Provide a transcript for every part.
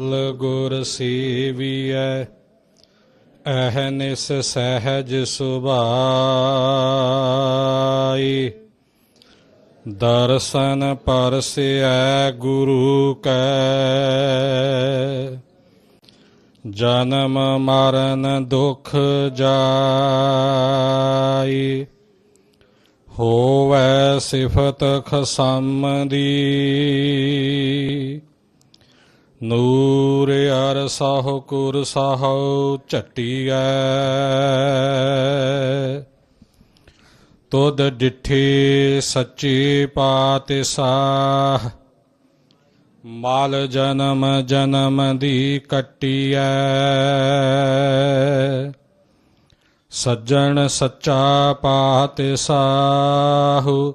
ਲ ਗੁਰ ਸੇਵੀਐ, ਅਹਨਿਸ ਸਹਿਜ ਸੁਭਾਈ। ਦਰਸ਼ਨ ਪਰਸਿਐ ਗੁਰੂ ਕੈ। ਜਨਮ ਮਰਨ ਦੁਖ ਜਾਈ। ਹੋਵੈ ਸਿਫਤ ਖਸਮ ਦੀ ਨੂਰ ਅਰ ਸਾਹੁ ਕੁਰ ਸਾਹੁ ਝਟੀਐ ਤੁਧ ਡਿਠੇ ਸੱਚੇ ਪਾਤਸ਼ਾਹ, ਮਾਲ ਜਨਮ ਜਨਮ ਦੀ ਕੱਟੀਐ ਸੱਜਣ ਸੱਚਾ ਪਾਤਿ ਪਾਤਸ਼ਾਹੁ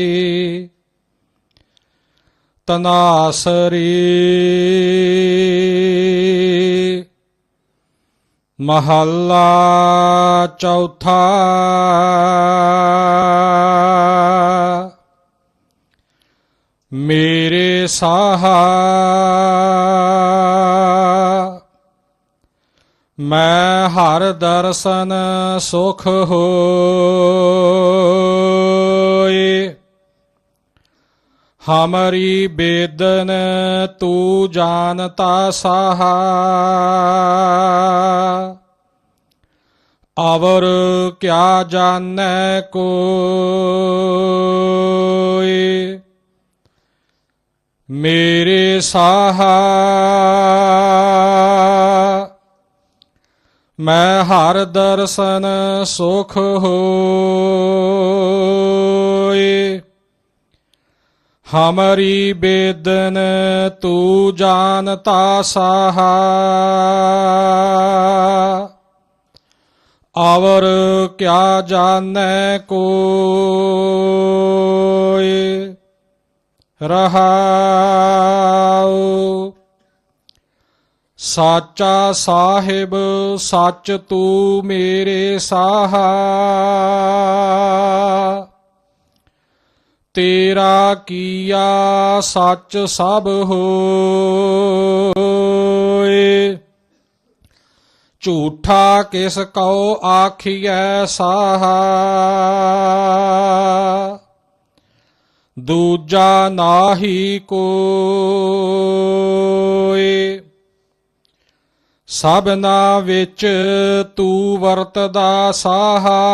ਤਨਾਸਰੀ। ਮਹੱਲਾ ਚੌਥਾ। ਮੇਰੇ ਸਾਹਾ। ਮੈਂ ਹਰ ਦਰਸ਼ਨ ਸੁਖ ਹੋ। ਹਮਰੀ ਬੇਦਨ ਤੂੰ ਜਾਣਤਾ ਸਾਹਾ। ਅਵਰ ਕਿਆ ਜਾਣੈ ਕੋਇ ਮੇਰੇ ਸਾਹਾ। ਮੈਂ ਹਰ ਦਰਸ਼ਨ ਸੁਖ ਹੋਏ। ਹਮਰੀ ਬੇਦਨ ਤੂੰ ਜਾਣਤਾ ਸਾਹਾ ਅਵਰ ਕਿਆ ਜਾਣੈ ਕੋਇ ਰਹਾਉ ਸਾਚਾ ਸਾਹਿਬ ਸੱਚ ਤੂੰ ਮੇਰੇ ਸਾਹਾ ਤੇਰਾ ਕੀਆ ਸੱਚ ਸਭ ਹੋਏ। ਝੂਠਾ ਕਿਸ ਕਉ ਆਖੀਐ ਸਾਹਾ। ਦੂਜਾ ਨਾਹੀ ਕੋਇ ਸਭਨਾ ਵਿੱਚ ਤੂੰ ਵਰਤਦਾ ਸਾਹਾ।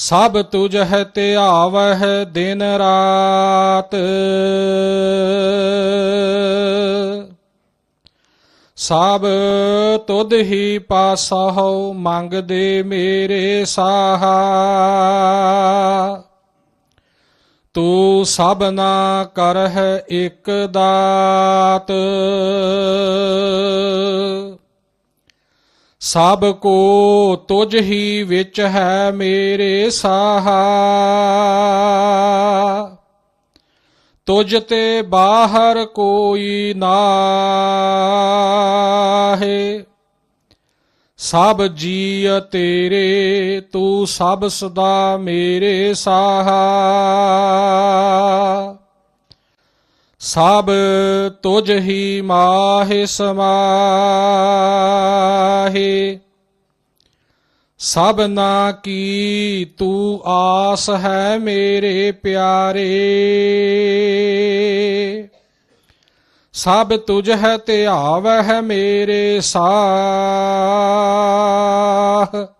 ਸਭ ਤੁਝ ਹੈ ਧਿਆਵਹਿ ਦਿਨ ਰਾਤ। ਸਭ ਤੁਧ ਹੀ ਪਾਸਾ ਹੋ ਮੰਗਦੇ ਮੇਰੇ ਸਾਹਾ। ਤੂੰ ਸਭਨਾ ਕਰਹਿ ਇਕ ਦਾਤ। ਸਭ ਕੋ ਤੁਝ ਹੀ ਵਿੱਚ ਹੈ ਮੇਰੇ ਸਾਹਾ। ਤੁਝ ਤੇ ਬਾਹਰ ਕੋਈ ਨਾਹੀ। ਸਭ ਜੀ ਤੇਰੇ, ਤੂੰ ਸਭ ਸਦਾ ਮੇਰੇ ਸਾਹਾ। ਸਭ ਤੁਝ ਹੀ ਮਾਹਿ ਸਮਾਹੀ। ਸਭਨਾ ਕੀ ਤੂੰ ਆਸ ਹੈ ਮੇਰੇ ਪਿਆਰੇ। ਸਭ ਤੁਝ ਹੈ ਧਿਆਵਹਿ ਮੇਰੇ ਸਾਹ।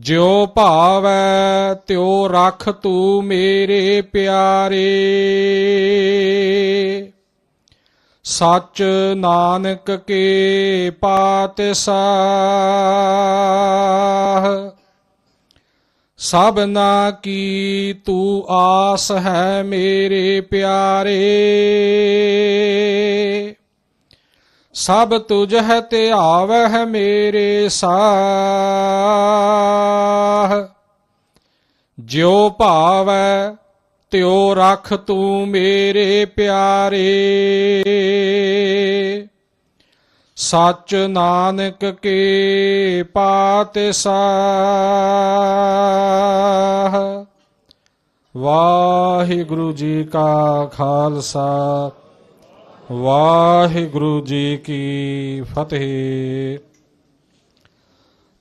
ਜਿਉ ਭਾਵੈ ਤਿਉ ਰਖ ਤੂੰ ਮੇਰੇ ਪਿਆਰੇ। ਸੱਚ ਨਾਨਕ ਕੇ ਪਾਤਿ ਸਾਹ ਸਭਨਾ ਕੀ ਤੂੰ ਆਸ ਹੈ ਮੇਰੇ ਪਿਆਰੇ। ਸਭ ਤੁਝ ਹੈ ਤੇ ਧਿਆਵਹਿ ਮੇਰੇ ਸਾਹ। ਜਿਉ ਭਾਵੈ, ਤਿਉ ਰਖ ਤੂੰ ਮੇਰੇ ਪਿਆਰੇ। ਸੱਚ ਨਾਨਕ ਕੇ ਪਾਤਿ ਸਾਹ। ਵਾਹਿਗੁਰੂ ਜੀ ਕਾ ਖਾਲਸਾ। ਵਾਹਿਗੁਰੂ ਜੀ ਕੀ ਫਤਿਹ।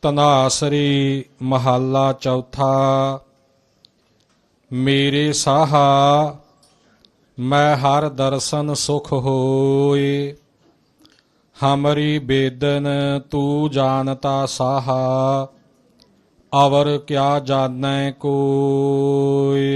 ਤਨਾਸਰੀ ਮਹੱਲਾ ਚੌਥਾ। ਮੇਰੇ ਸਾਹਾ, ਮੈਂ ਹਰ ਦਰਸ਼ਨ ਸੁਖ ਹੋਏ। ਹਮਰੀ ਬੇਦਨ, ਤੂੰ ਜਾਣਤਾ ਸਾਹਾ, ਅਵਰ ਕਿਆ ਜਾਣੈ ਕੋਏ।